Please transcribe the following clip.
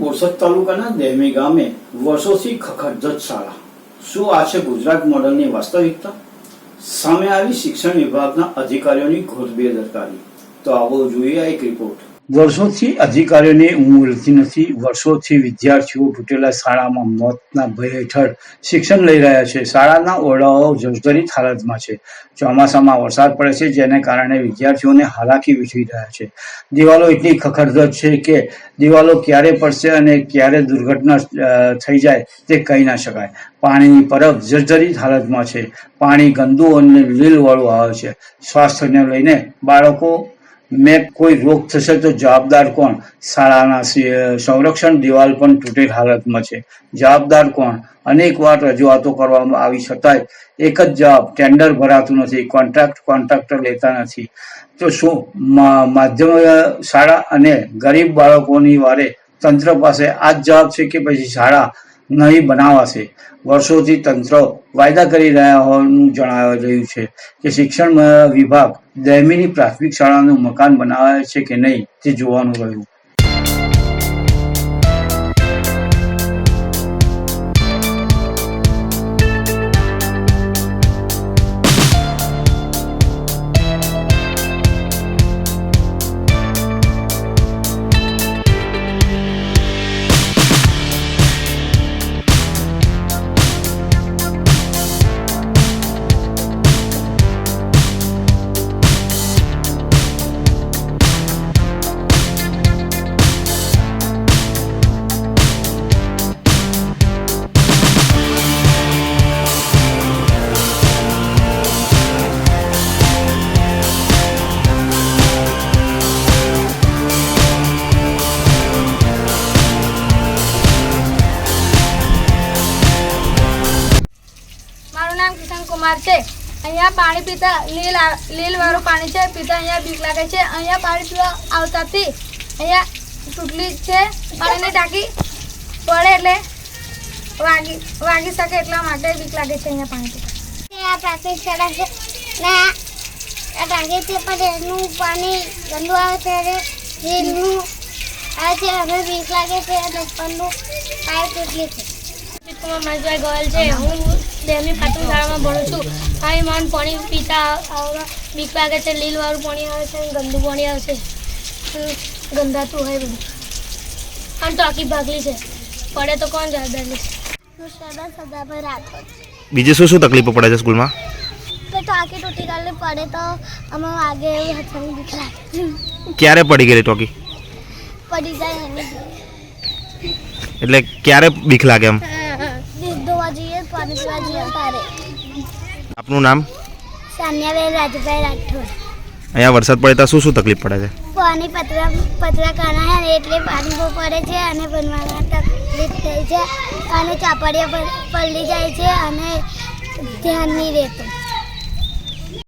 બોરસદ તાલુકાના દહેમી ગામે વર્ષોથી ખખડજત શાળા શું આ છે ગુજરાત મોડલની વાસ્તવિકતા? સામે આવી શિક્ષણ વિભાગના અધિકારીઓની ઘોર બેદરકારી. તો આવો જોઈએ એક રિપોર્ટ વર્ષોથી અધિકારીઓને ઊંઘ મળતી નથી. વર્ષોથી વિદ્યાર્થીઓ તૂટેલા શાળામાં મોતના ભય હેઠળ શિક્ષણ લઈ રહ્યા છે. શાળાના ઓરડાઓ જર્જરિત હાલતમાં છે. ચોમાસામાં વરસાદ પડે છે, જેને કારણે વિદ્યાર્થીઓને હાલાકી વેઠવી રહ્યા છે. દિવાલો એટલી ખખડધજ છે કે દિવાલો ક્યારે પડશે અને ક્યારે દુર્ઘટના થઈ જાય તે કહી ના શકાય. પાણીની પરબ જર્જરિત હાલતમાં છે. પાણી ગંદુ અને લીલવાળું આવે છે. સ્વાસ્થ્યને લઈને બાળકો મેં કોઈ રોગ થશે તો જવાબદાર કોણ? શાળાના સંરક્ષણ દિવાલ પણ તૂટેલ હાલતમાં છે. જવાબદાર કોણ? અનેક વાર રજૂઆતો કરવામાં આવી છતાંય એક જ જવાબ, ટેન્ડર ભરાતું નથી, કોન્ટ્રાક્ટ કોન્ટ્રાક્ટર લેતા નથી. તો શું માધ્યમ શાળા અને ગરીબ બાળકોની વારે તંત્ર પાસે આ જ જવાબ છે કે પછી શાળા નહીં બનાવાશે. વર્ષોથી તંત્ર વાયદા કરી રહ્યા હોવાનું જણાવી રહ્યું છે કે શિક્ષણ વિભાગ દહેમીની પ્રાથમિક શાળાનું મકાન બનાવે છે કે નહીં તે જોવાનું રહ્યું. કુમાર છે. અહીંયા પાણી પીતા લીલ લીલવાળું લીલ વાળું પાણી છે પીતા અહીંયા બીક લાગે છે. અહીંયા પાણી પીવા આવતાથી અહીંયા તૂટલી છે પાણીને ટાંકી પડે એટલે વાગી વાગી શકે એટલા માટે બીક લાગે છે અહીંયા પાણી પીતા. આ પ્રાથમિક શાળા છે. ને આ ટાંકી છે પણ એનું પાણી ગંદુ આવે ત્યારે રીલનું આવે છે. અમે બીક લાગે છે અને ઉપરનું પાઇપ તૂટલી છે. ગોયલ છે હું ડેમની પાછળ શાળામાં ભણું છું. અહીં મન પાણી પીતા બીક લાગે છે લીલ વાળું પાણી આવે છે ગંદુ પાણી આવે છે. ગંધાતું હોય બધું. આમ તો આખી ભાગલી છે. પડે તો કોણ જવાબદાર છે. બીજી શું શું તકલીફો પડે છે સ્કૂલમાં? તો ટાંકી તૂટી ગયેલી પડે તો અમે વાગે એવું હથવાની બીક લાગે. ક્યારે પડી ગયેલી ટોકી? પડી જાય એટલે ક્યારે બીક લાગે એમ? પાણી પીવા જઈએ તારે આપનું નામ? સાનિયાબેન રાજુભાઈ રાઠોડ. અહીંયા વરસાદ પડે તો શું શું તકલીફ પડે છે? પાણી પતરા પતરા કાણા ને એટલે પાણી બહુ પડે છે અને બનવામાં તકલીફ થઈ છે અને ચાપડિયા પર પલળી જાય છે અને ધ્યાન નહીં રહેતું.